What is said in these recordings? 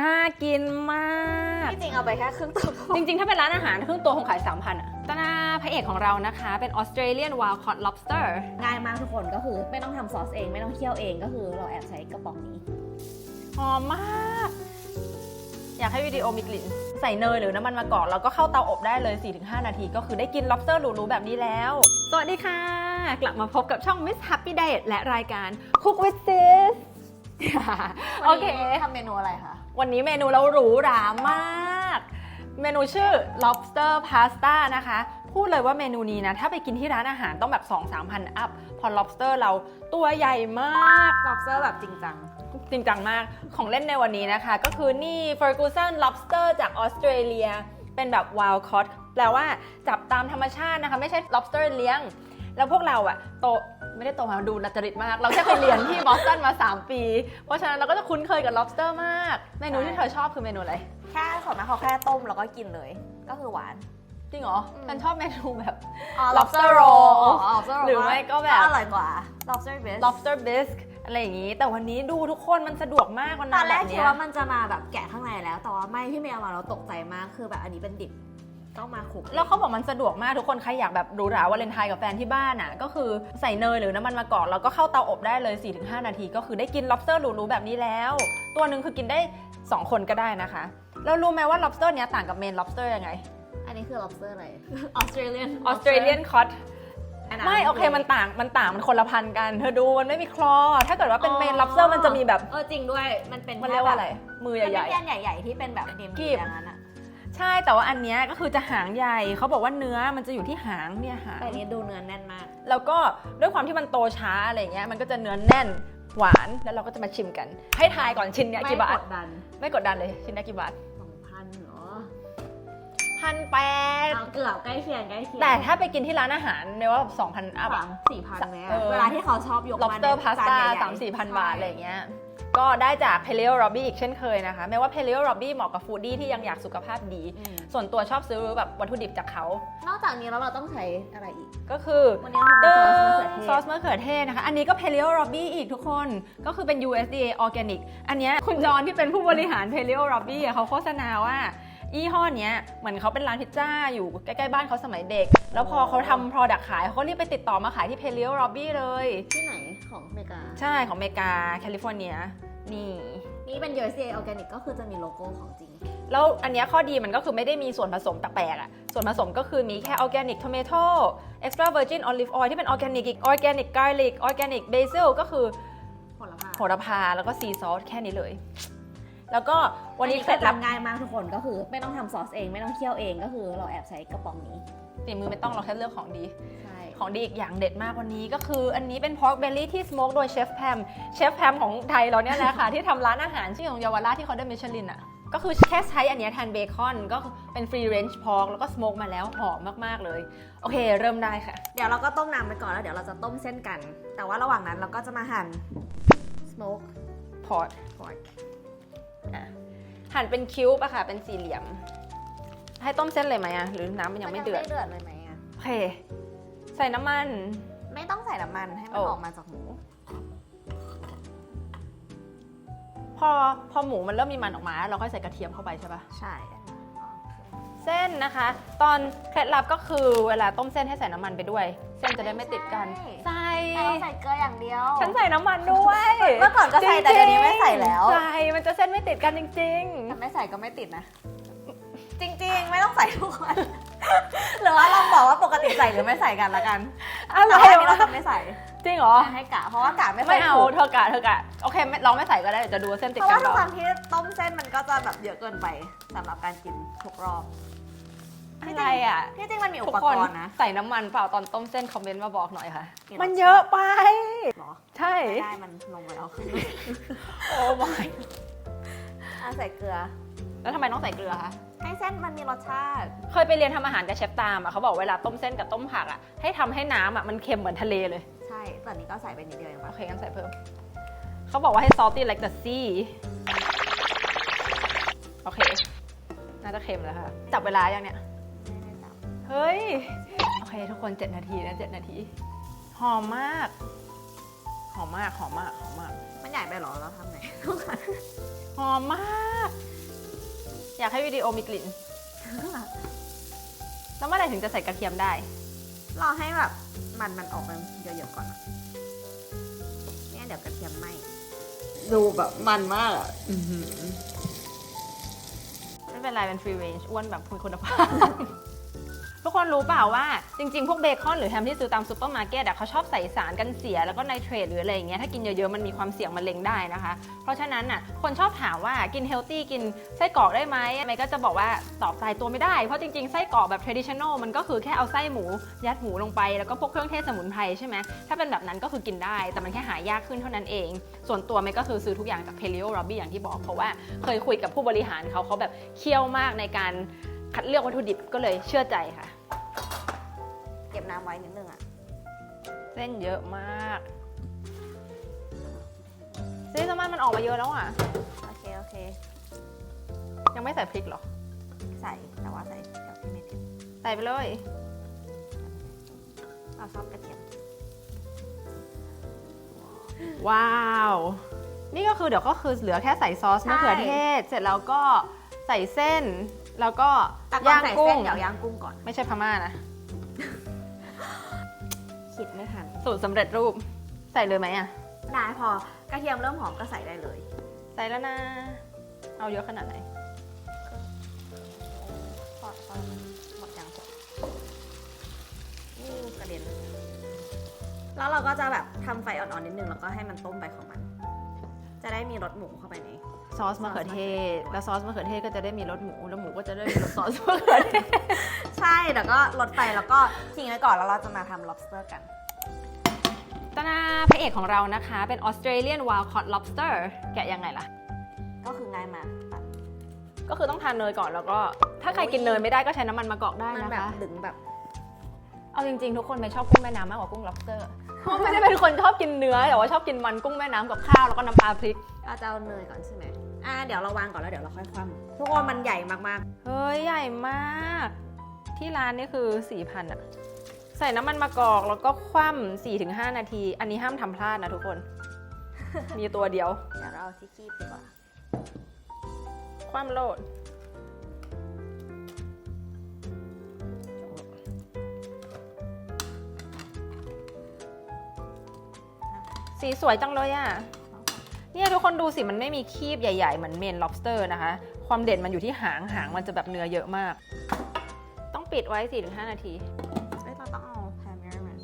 น่ากินมาก ที่จริงเอาไปแค่ครึ่งตัวจริงๆ ถ้าเป็นร้านอาหารครึ่งตัวคงขาย 3,000อะตานาพระเอกของเรานะคะ เป็น Australian Wild Caught Lobster ง่ายมากทุกคนก็คือไม่ต้องทำซอสเอง ไม่ต้องเคี่ยวเองก็คือเราแอบใช้กระป๋องนี้ หอมมาก อยากให้วิดีโอมีกลิ่น ใส่เนยหรือน้ำมันมะกอกแล้วก็เข้าเตาอบได้เลย 4-5 นาที ก็คือได้กิน lobster หรูๆแบบนี้แล้ว สวัสดีค่ะ กลับมาพบกับช่อง Miss Happy Diet และรายการ Cook with Sis โอเคทำเมนูอะไรคะ วันนี้เมนูเราหรูหรามาก เมนูชื่อ lobster pasta นะคะ พูดเลยว่าเมนูนี้นะ ถ้าไปกินที่ร้านอาหารต้องแบบ2-3พันอัพ พอ lobster เราตัวใหญ่มากล็อบสเตอร์แบบจริงจัง จริงจังมาก ของเล่นในวันนี้นะคะ ก็คือนี่ Ferguson lobster จากออสเตรเลีย เป็นแบบ wild caught แปลว่าจับตามธรรมชาตินะคะ ไม่ใช่ lobster เลี้ยง แล้วพวกเราอะโต ไม่ได้โตมาดูนัจริตมาก เราแค่ไปเรียนที่บอสตันมา 3 ปี เพราะฉะนั้นเราก็จะคุ้นเคยกับ lobster มาก เมนูที่เธอชอบคือเมนูอะไร แค่ส่วนมากเขาแค่ต้มแล้วก็กินเลย ก็คือหวาน จริงเหรออืม ฉันชอบเมนูแบบอ๋อ lobster roll อ๋อ lobster roll หรือไม่ก็แบบ อร่อยกว่า lobster bisque lobster bisque อะไรอย่างนี้ แต่วันนี้ดูทุกคนมันสะดวกมากวันตนั้อนนแรแบกบคิดเนี้ยว่ามันจะมาแบบแกะข้างในแล้ว แต่ว่าไม่พี่เมย์เอามาเราตกใจมากคือแบบอันนี้เป็นดิบ ต้องมาคลุกแล้วเขาบอกมันสะดวกมากทุกคนใครอยากแบบหรูหราวาเลนไทน์กับแฟนที่บ้านอะ ก็คือใส่เนยหรือน้ำมันมะกอกแล้วก็เข้าเตาอบได้เลย 4-5 นาที ก็คือได้กิน lobster หรูๆแบบนี้แล้ว ตัวหนึ่งคือกินได้ 2 คนก็ได้นะคะแล้วรู้ไหมว่า lobster เนี้ยต่างกับ main lobster ยังไง อันนี้คือ lobster อะไร Australian Australian cod อันนั้นไม่โอเคมันต่างมันต่างมันคนละพันกัน เธอดูมันไม่มีคลอ ถ้าเกิดว่าเป็น main lobster มันจะมีแบบ เออจริงด้วยมันเป็นมันเรียกว่าอะไรมือแค่แบบใหญ่มันเป็นแกนใหญ่ๆที่เป็นแบบเดียมกีๆบอย่างนั้นอะๆ ใช่แต่ว่าอันเนี้ยก็คือจะหางใหญ่เขาบอกว่าเนื้อมันจะอยู่ที่หางเนี่ยหางแต่อันนี้ดูเนื้อแน่นมาก แล้วก็ด้วยความที่มันโตช้าอะไรเงี้ยมันก็จะเนื้อแน่นหวานแล้วเราก็จะมาชิมกัน ให้ทายก่อนชิ้นเนี้ยไม่กี่บากทดดัน ไม่กดดันเลยชิ้นเนี้ยกี่บาท พันแปดเอาเกือบใกล้เคียงใกล้เคียงแต่ถ้าไปกินที่ร้านอาหารเนี่ยว่าสองพันอัพสามสี่พันไหมเออะอเวลาที่เขาชอบยกมา lobster ในจน pasta ใหญ่ๆสามสี่พันใช่บาท อะไรเงี้ย ก็ได้จาก Paleo Robbie อีกเช่นเคยนะคะ แม้ว่า Paleo Robbie เหมาะกับฟูดดี้ที่ยังอยากสุขภาพดี อืมส่วนตัวชอบซื้อแบบวัตถุดิบจากเขา นอกจากนี้แล้วเราต้องใช้อะไรอีก ก็คือวันนี้เราทำเป็นซอสมะเขือเทศ ซอสมะเขือเทศนะคะ อันนี้ก็ Paleo Robbie อีกทุกคน ก็คือเป็น USDA Organic อันเนี้ยคุณจอนที่เป็นผู้บริหาร Paleo Robbie อะเขาโฆษณาว่า ยี่ห้อเนี้ยเหมือนเขาเป็นร้านพิซซ่าอยู่ใกล้ๆบ้านเขาสมัยเด็ก แล้วพอเขาทำ product ขายเขาก็รีบไปติดต่อมาขายที่ Paleo Robbie เลย ที่ไหนของอเมริกา ใช่ของอเมริกาแคลิฟอร์เนียนี่ นี่เป็น USDA Organic ก็คือจะมีโลโก้ของจริง แล้วอันเนี้ยข้อดีมันก็คือไม่ได้มีส่วนผสมแปลกๆอะส่วนผสมก็คือมีแค่ organic tomato extra virgin olive oil ที่เป็น organic อีก organic garlic organic basil ก็คือผลไม้โหระพาแล้วก็ซีซอสแค่นี้เลย แล้วก็วันนี้เคล็ดลับ ทำง่ายมากทุกคนก็คือ ไม่ต้องทำซอสเองไม่ต้องเคี่ยวเองก็คือเราแอบใช้กระป๋องนี้ฝีมือไม่ต้องเราแค่เลือกของดี ใช่ของดีอีกอย่างเด็ดมากวันนี้ก็คืออันนี้เป็น pork belly ที่ smoke โดยเชฟแพมเชฟแพมของไทยเราเนี่ยแหละค่ะ ที่ทำร้านอาหารชื่อของเยาวราชที่เขาได้มิชลินอะ ก็คือแค่ใช้อันเนี้ยแทนเบคอน ก็เป็น free range pork แล้วก็ smoke มาแล้วหอมมาก ๆ เลย โอเค เริ่มได้ค่ะ เดี๋ยวเราก็ต้มน้ำไปก่อนแล้วเดี๋ยวเราจะต้มเส้นกัน แต่ว่าระหว่างนั้นเราก็จะมาหั่น smoke pork pork อ่ะหั่นเป็นคิ้วปะค่ะ เป็นสี่เหลี่ยม ให้ต้มเส้นเลยไหมอะหรือน้ำมันยังไม่เดือดนเดือดเลยไหมอะโอเค ใส่น้ำมัน ไม่ต้องใส่น้ำมันให้มันโอ้ ออกมาจากหมู พอพอหมูมันเริ่มมีมันออกมา เราค่อยใส่กระเทียมเข้าไปใช่ปะใช่ เส้นนะคะ ตอนเคล็ดลับก็คือเวลาต้มเส้นให้ใส่น้ำมันไปด้วยเส้นจะได้ไม่ติดกัน ใส่แต่เราใส่เกลืออย่างเดียว ฉันใส่น้ำมันด้วยเมื่อก่อนก็ใส่แต่เดี๋ยวนี้ไม่ใส่แล้ว ใส่มันจะเส้นไม่ติดกันจริงถ้าไม่ใส่ก็ไม่ติดนะ จริงๆ ไม่ต้องใส่ทุกคนหรือว่าลองบอกว่าปกติใส่หรือไม่ใส่กันละกันๆอะไรแต่ว่าอันนี้เราวะจะไม่ใส่จริงเหรอให้กะเพราะว่ากะไม่ไม่เอาถูกเธอกะเธอกะโอเคไม่เราไม่ใส่ก็ได้เดี๋ยวจะดูว่าเส้นติดเพราะกัว่านหรทุกอครั้งที่ต้มเส้นมันก็จะแบบเยอะเกินไปสำหรับการกินทุกรอบ อะไรอะที่จริงมันมีอุทุกปคกนรณ์นะ ใส่น้ำมันเปล่าตอนต้มเส้นคอมเมนต์มาบอกหน่อยค่ะกี่มันรสเยอะไป หรอใช่ ไม่ได้มันลงไปแล้วขึ้นโอ้ my อะใส่เกลือ แล้วทำไมต้องใส่เกลือคะ ให้เส้นมันมีรสชาติ เคยไปเรียนทำอาหารกับเชฟตามอะเขาบอกเวลาต้มเส้นกับต้มผักอะให้ทำให้น้ำอะมันเค็มเหมือนทะเลเลย ใช่แต่อันนี้ก็ใส่ไปนิดเดียวเองโอปะเคงั้นใส่เพิ่ม เขาบอกว่าให้ salty like the sea โอเค น่าจะเค็มแล้วค่ะ จับเวลายังเนี่ยไม่ได้จับ เฮ้ย โอเคทุกคน 7 นาทีนะ7นาที หอมมาก หอมมาก หอมมาก หอมมาก มันใหญ่ไปเหรอเราทำไหนหอมมากาก อยากให้วิดีโอมีกลิ่น แล้วเมื่อไหร่ถึงจะใส่กระเทียมได้ รอให้แบบมันมันออกมาเยอะๆก่อนอะเนี่ยเดี๋ยวกระเทียมไหมดูแบบมันมากอะไม่เป็นไรเป็นฟรีเรนจ์อ้วนแบบคุณภาพ ทุกคนรู้เปล่าว่าจริงๆ พวกเบคอนหรือแฮมที่ซื้อตามซูเปอร์มาร์เก็ตอะเขาชอบใส่สารกันเสียแล้วก็ไนเตรตหรืออะไรอย่างเงี้ยถ้ากินเยอะๆมันมีความเสี่ยงมะเร็งได้นะคะ เพราะฉะนั้นน่ะคนชอบถามว่ากินเฮลตี้กินไส้กรอกได้ไหมไมก็จะบอกว่าตอบตายตัวไม่ได้เพราะจริงๆไส้กรอกแบบ traditional มันก็คือแค่เอาไส้หมู ยัดหมูลงไปแล้วก็พวกเครื่องเทศสมุนไพรใช่ไหมถ้าเป็นแบบนั้นก็คือกินได้ แต่มันแค่หายากขึ้นเท่านั้นเอง ส่วนตัวไมก็คือซื้อทุกอย่างจาก Paleo Robbie อย่างที่บอกเพราะว่าเคยคุยกับผู้บริหารเขาเขาแบบเคี่ยวมากในการคัดเลือกวัตถุดิบก็เลยเชื่อใจค่ะ เก็บน้ำไว้นิดนึงอะเส้นเยอะมากซีซามันมันออกมาเยอะแล้วอะ โอเค โอเค ยังไม่ใส่พริกเหรอ ใส่แต่ว่าใส่กับที่ไม่เผ็ดใส่ไปเลยเราชอบกระเทียม ว้าว นี่ก็คือเดี๋ยวก็คือเหลือแค่ใส่ซอสใช่ มะเขือเทศ เสร็จแล้วก็ใส่เส้น แล้วก็แต่ก่อนย่างใส่กุ้เส้งนเดี๋ยวย่างกุ้งก่อน ไม่ใช่พม่านะ คิดไม่ทัน สูตรสำเร็จรูป ใส่เลยไหมอะ ได้พอกระเทียมเริ่มหอมก็ใส่ได้เลย ใส่แล้วนะ เอาเยอะขนาดไหนพอพอหมดยังนี่กระเด็น แล้วเราก็จะแบบทำไฟอ่อนๆนิดนึงแล้วก็ให้มันต้มไปของมัน จะได้มีรสหมูเข้าไปใน ซอสมะเขือเทศซอสมะเขือเทศ แล้วซอสมะเขือเทศก็จะได้มีรสหมู แล้วหมูก็จะได้มีรสซอสมะเขือเทศ ใช่แล้วก็ลดไฟแล้วก็ทิ้งไว้ก่อนแล้วเราจะมาทำ lobster กันตานาพระเอกของเรานะคะ เป็น Australian Wild Caught Lobster แกะยังไงล่ะ ก็คือง่ายมากตัดก็คือต้องทานเนยก่อนแล้วก็ ถ้าใครกินเนยไม่ได้ก็ใช้น้ำมันมะกอกได้มันนะแบบคะ ดึงแบบ เอาจริงๆ ทุกคนไม่ชอบกุ้งแม่น้ำมากกว่ากุ้ง lobster เพราะ ไม่ได้เป็นคนชอบกินเนื้อแต่ว่าชอบกินมันกุ้งแม่น้ำกับข้าวแล้วก็น้ำปลาพริก เราจะเอาเนยก่อนใช่ไหมอ่าเดี๋ยวเราวางก่อนแล้วเดี๋ยวเราค่อยคว่ำทุกคนมันใหญ่มากเฮ้ยใหญ่มาก ที่ร้านนี่คือ4,000อะใส่น้ำมันมะกอกแล้วก็คว่ำ4-5นาที อันนี้ห้ามทำพลาดนะทุกคน มีตัวเดียว ๆ เดี๋ยวเราเอาที่คีบดีกว่า คว่ำโลด สีสวยจังเลยอะเนี่ยทุกคนดูสิมันไม่มีคีบใหญ่ๆ เหมือนเมน lobster นะคะ ความเด่นมันอยู่ที่หางหางมันจะแบบเนื้อเยอะมาก ต้องปิดไว้ 4-5 นาทีเอ้ยเราต้องเอาแพมเมอร์มา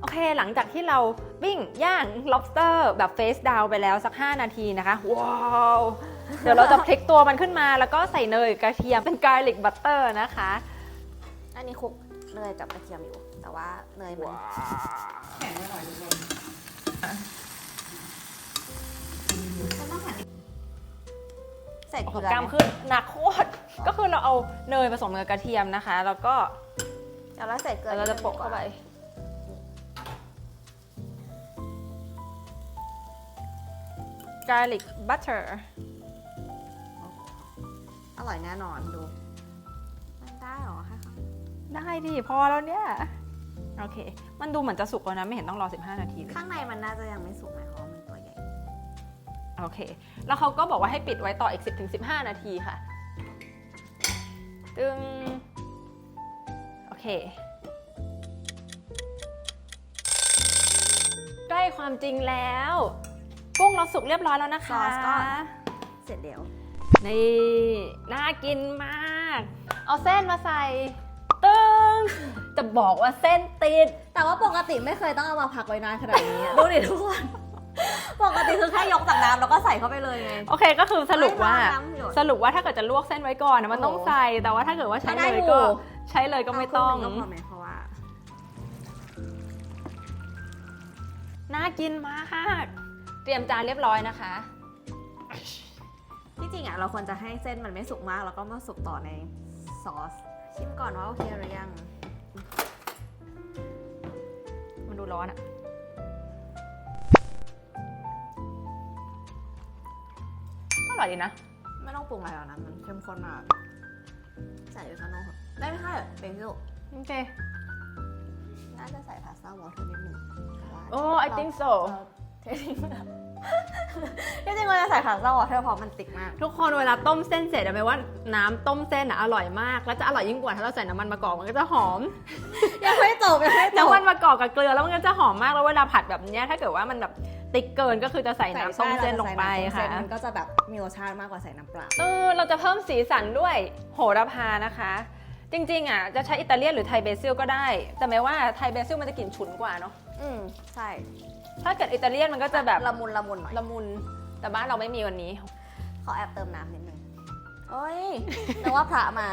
โอเค หลังจากที่เราปิ้งย่าง lobster แบบ face down ไปแล้วสัก 5 นาทีนะคะ ว้าว เดี๋ยวเราจะพลิกตัวมันขึ้นมา แล้วก็ใส่เนยกระเทียมเป็น garlic butter นะคะ อันนี้คลุกเนยกับกระเทียมอยู่ แต่ว่าเนยมันมันต้องหั่นใส่โอ้เกโหลือกล้ามไหมขึ้นหนักโคตรก็คือเราเอาเนยผสมกับกระเทียมนะคะ แล้วก็เดี๋ยวเราใส่เกลือเราจะโปะเข้าไป garlic butter อร่อยแน่นอนดูมันได้เหรอคะได้ดิพอแล้วเนี่ย โอเค มันดูเหมือนจะสุกแล้วนะ ไม่เห็นต้องรอ 15 นาทีเลย ข้างในมันน่าจะยังไม่สุกไหมเพราะว่ามันตัวใหญ่ โอเค แล้วเขาก็บอกว่าให้ปิดไว้ต่ออีก 10-15 นาทีค่ะ ตึงโอเค ใกล้ความจริงแล้วกุ้งเราสุกเรียบร้อยแล้วนะคะ ซอสก็ เสร็จแล้ว นี่ น่ากินมาก เอาเส้นมาใส่ตึ ง จะบอกว่าเส้นติด แต่ว่าปกติไม่เคยต้องเอามาพักไว้นานขนาดนี้ดูดิทุกคน ปกติคือแค่ยกจากน้ำแล้วก็ใส่เข้าไปเลยไง โอเคก็คือสรุปว่าไม่ต้องน้ำหยดสรุปว่าถ้าเกิดจะลวกเส้นไว้ก่อนนะมันต้องโอ้โหใส่แต่ว่าถ้าเกิดว่าใช้ก็ได้เลยอยู่ ก็ใช้เลยก็ไม่ต้อง เาครึ่หนึ่ก็พอไหมเพราะว่า น่ากินมากเตรียมจานเรียบร้อยนะคะ ที่จริงอะเราควรจะให้เส้นมันไม่สุกมาก แล้วก็มาสุกต่อในซอส ชิมก่อนว่าโอเคหรือยัง มันดูร้อนอะอร่อยดีนะ ไม่ต้องปรุงอะไรแล้วนะมันเข้มข้นมาก ใส่เบคอนโน่ค่ะได้ไหมคะเบซิลโอเคน่าจะใส่พาสต้าวอเตอร์นิดหนึ่งเพราะว่าโอ้ I think so เราเททิ้งไปแล้วที่ จริงเราจะใส่ผักเต้าวอเทอร์เพราะมันติดมาก ทุกคนเวลาต้มเส้นเสร็จอะแปลว่าน้ำต้มเส้นอะอร่อยมาก แล้วจะอร่อยยิ่งกว่าถ้าเราใส่น้ำมันมะกอกมันก็จะหอม ยังไม่จบยังไม่จบ น้ำมันมะกอกกับเกลือแล้วมันก็จะหอมมากแล้วเวลาผัดแบบเนี้ยถ้าเกิดว่ามันแบบติดเกินก็คือจะใส่น้ำต้มเส้นลงไปใส่ค่ะน้ำต้มเส้นมันก็จะแบบมีรสชาติมากกว่าใส่น้ำเปล่า เออเราจะเพิ่มสีสันด้วยโหระพานะคะ จริงๆอะจะใช้อิตาเลียนหรือไทยเบซิลก็ได้ แต่ไม่ว่าไทยเบซิลมันจะกลิ่นฉุนกว่าเนาะอืมใช่ ถ้าเกิดอิตาเลียนมันก็จะแบบละมุนละมุนหน่อย ละมุน แต่บ้านเราไม่มีวันนี้ ขอแอบเติมน้ำนิดนึงโอ้ยนึกว่าพระมา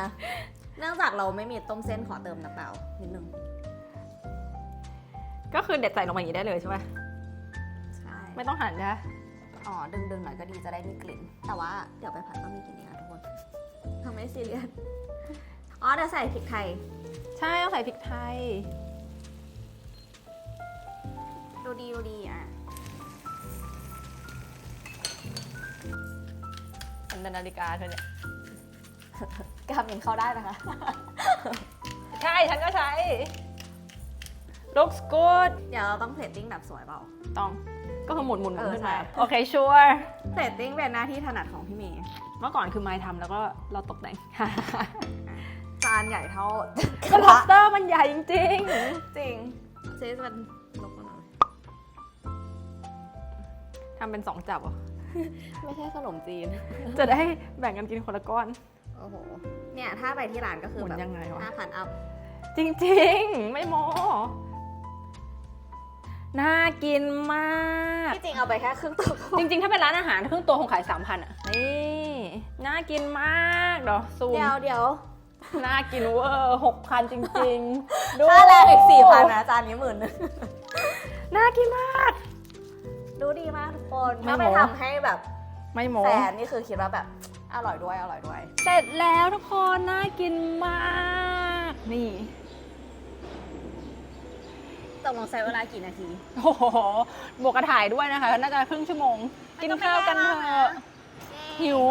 เนื่องจากเราไม่มีต้มเส้นขอเติมน้ำเปล่านิดนึง ก็คือเด็ดใส่ลงมาอย่างนี้ได้เลยใช่ไหมใช่ ไม่ต้องหั่นนะอ๋อดึงดึงๆหน่อยก็ดีจะได้มีกลิ่น แต่ว่าเดี๋ยวไปผัดก็มีกลิ่นเองนะทุกคนทำไม่ซีเรียส อ๋อเดี๋ยวใส่พริกไทย ใช่ต้องใส่พริกไทย ดูดีดูดีอะอันเป็นนาฬิกาเธอเนี่ยกามินเข้าได้นะคะ ใช่ฉันก็ใช้ looks good เดี๋ยวเราต้องเพลตติ้งแบบสวยเปล่า ต้อง ก็คือหมุนหมุนหมุนเออขึ้นมา ใช่ โอเคชัวร์เพลตติ้งเป็นหน้าที่ถนัดของพี่เมย์เมื่อก่อนคือไม้ทำแล้วก็เราตกแต่ง จานใหญ่เท่าก็ lobster มันใหญ่จริงจริงซีสมันลกมาหน่อยๆ ทำเป็นสองจับเหรอไม่ใช่ขนมจีน จะได้แบ่งกันกินคนละก้อน โอ้โห เนี่ยถ้าไปที่ร้านก็คือหมุแบบนยังไงวะ ห้าพันอัพ จริงๆ ไม่โมน่ากินมาก ที่จริงเอาไปแค่ครึ่งตัวจริงๆ ถ้าเป็นร้านอาหารครึ่งตัวคงขายสามพันอะ นี่ น่ากินมากเดี๋ยวซูม เดี๋ยวเดี๋ยวน่ากินเวอร์หกพันจริงๆดูค่าแรงอีกสี่พันนะจานนี้หมื่นนึงน่ากินมาก ดูดีมากทุกคนไม่ถ้าไปโม้ ทำให้แบบไม่โมแฟนนี่คือคิดว่าแบบอร่อยด้วยอร่อยด้วย เสร็จแล้วทุกคน น่ากินมาก นี่ ตกลงใช้เวลากี่นาที โอ้โห บวกกระถ่ายด้วยนะคะ น่าจะครึ่งชั่วโมง กินข้าวกันเถอะ หิว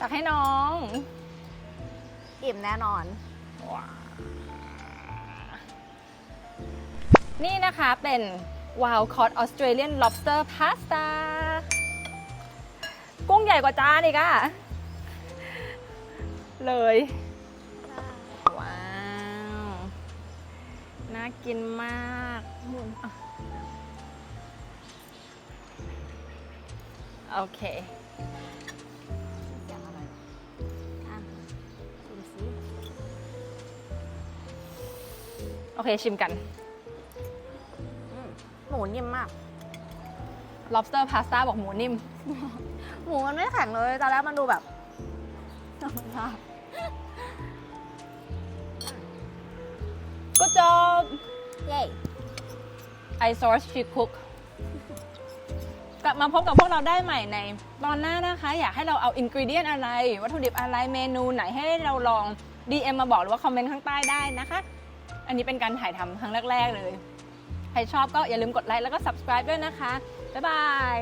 ตักให้น้อง อิ่มแน่นอน นี่นะคะเป็น Wild Caught Australian Lobster Pasta กุ้งใหญ่กว่าจานอีกอะเลย ว้าว น่ากินมากโอเคโอเค ชิมกัน มหมูนิ่มมาก lobster pasta บอกหมูนิ่ม หมูมันไม่แข็งเลยตอนแรกมันดูแบบ Good job เย้ I source she cook กลับมาพบกับพวกเราได้ใหม่ในตอนหน้านะคะ อยากให้เราเอาอินก e เดียนอะไร วัตถุดิบอะไรเมนูไหนให้เราลอง DM มาบอกหรือว่าคอมเมนต์ข้างใต้ได้นะคะ อันนี้เป็นการถ่ายทำครั้งแรก ๆ เลย ใครชอบก็อย่าลืมกดไลค์แล้วก็ subscribe ด้วยนะคะ บ๊ายบาย